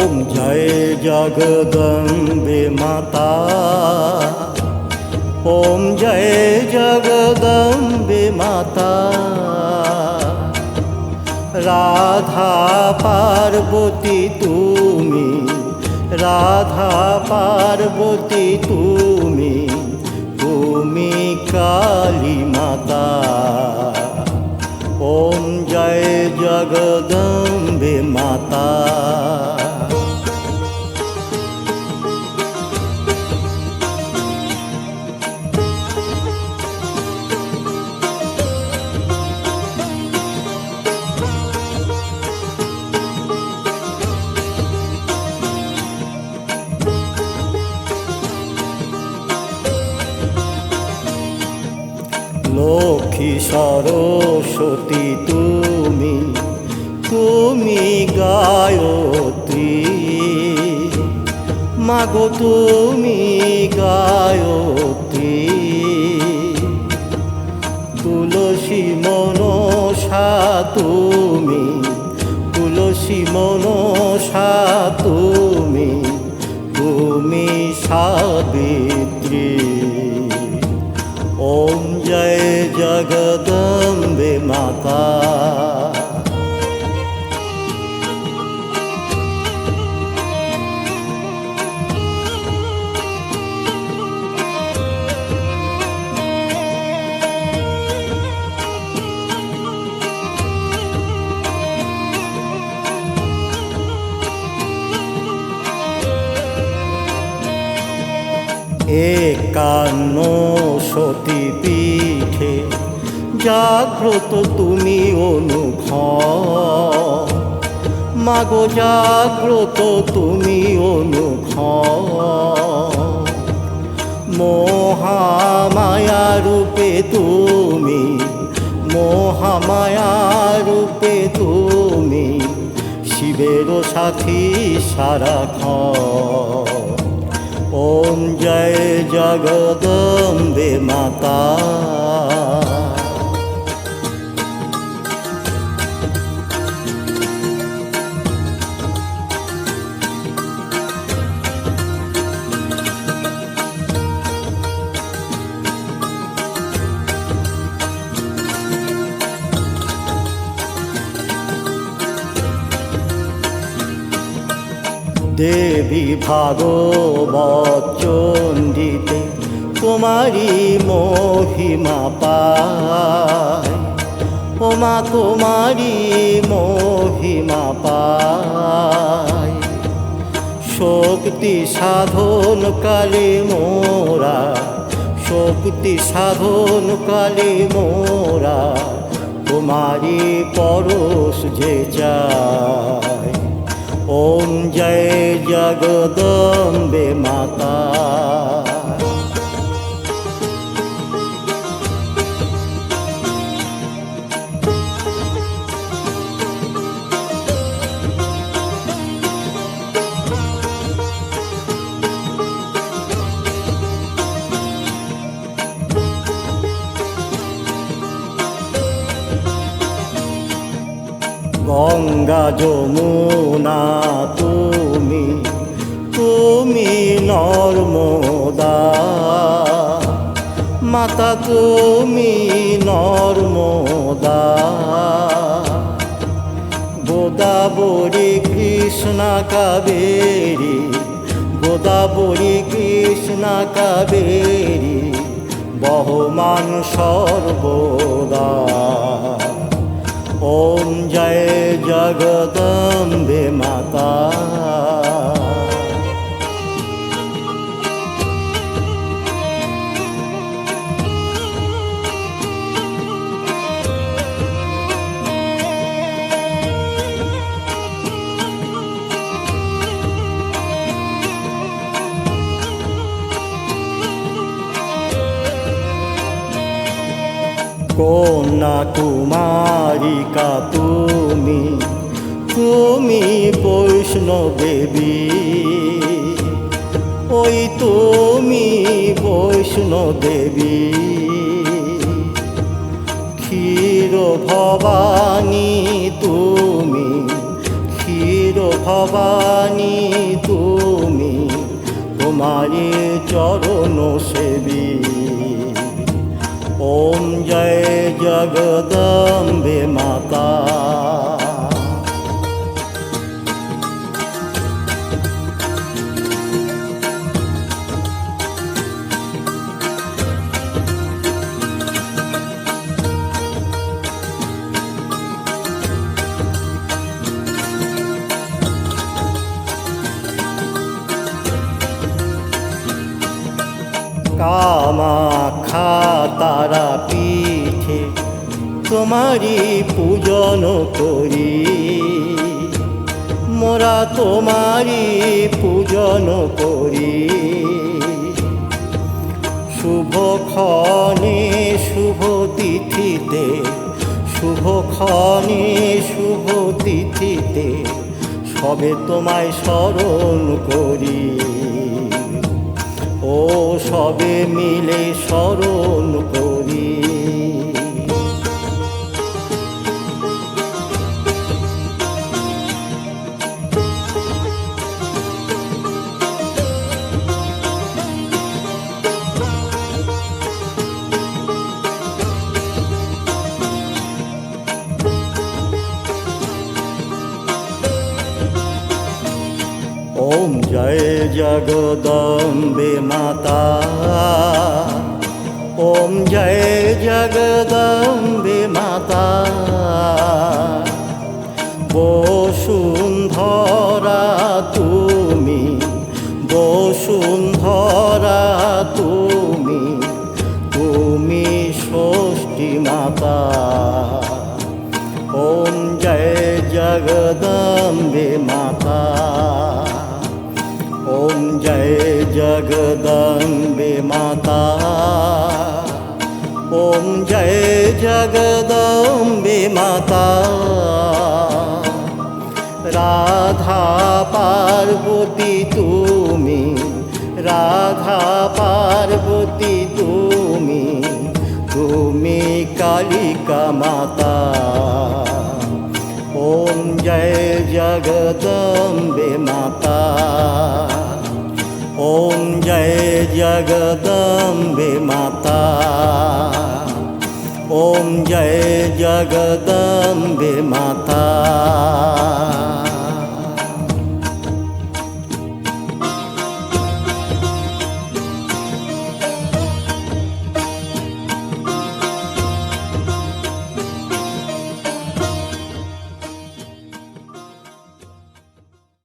ওম জয় জগদম্বে মাতা। ওম জয় জগদম্বে মাতা। রাধা পার্বতী তুমি, রাধা পার্বতী তুমি তুমি কালী মাতা। ওম জয় জগদম্বে মাতা। লক্ষ্মী সরস্বতী তুমি তুমি গায়ত্রী। মাগো, তুমি গায়ত্রী। তুলসী মনসা তুমি, তুলসী মনসা তুমি তুমি সাবিত্রী। ওম জয় জগদম্বে মাতা। একান্ন সতী পীঠে জাগ্রত তুমি অনুখ মাগো, জাগ্রত তুমি অনুখ মহামায়া রূপে তুমি, মহামায়া রূপে তুমি শিবেরও সাথী সারাক্ষণ ওম জয় জগদম্বে মাতা। দেবী ভাগবত চন্ডিতে কুমারী মহিমা পায়। ওমা তোমারি মহিমা পায়। শক্তি সাধন কালে মোরা, শক্তি সাধন কালে মোরা, কুমারী পরশ যে চায়। জয় জগদম্বে মাতা। গঙ্গা যমুনা, তুমি তুমি নর্মদা। মাতা, তুমি নর্মদা। গোদাবরী কৃষ্ণা কাবেরী, গোদাবরী কৃষ্ণা কাবেরী, বহমান সর্বদা। ॐ जय जगत কন্যা কুমারিকা, তুমি তুমি বৈষ্ণব দেবী ওই তুমি বৈষ্ণব দেবী ক্ষীর ভবানী, তুমি, ক্ষীর ভবানী, তুমি তোমারি চরণ সেবী। ওম জয় জগদম্বে মাতা। কামাখা তারা পিঠে তোমারি পূজন করি। মোরা তোমারি পূজন করি। শুভ ক্ষণে শুভ তিথিতে, শুভ ক্ষণে শুভ তিথিতে সবে তোমায় স্মরণ করি। ও সবে মিলে স্মরণ করি। ওম জয় জগদম্বে মাতা। ওম জয় জগদম্বে মাতা। বসুন্ধরা তুমি বসুন্ধরা তুমি তুমি ষষ্ঠী মাতা। ওম জয় জগদম্বে মাতা। ওম জয় জগদম্বে মাতা। ওম জয় জগদম্বে মাতা। রাধা পার্বতী, তুমি রাধা পার্বতী, তুমি তুমি কালিকা মাতা। ওম জয় जगदम्बे माता। ॐ जय जगदम्बे माता।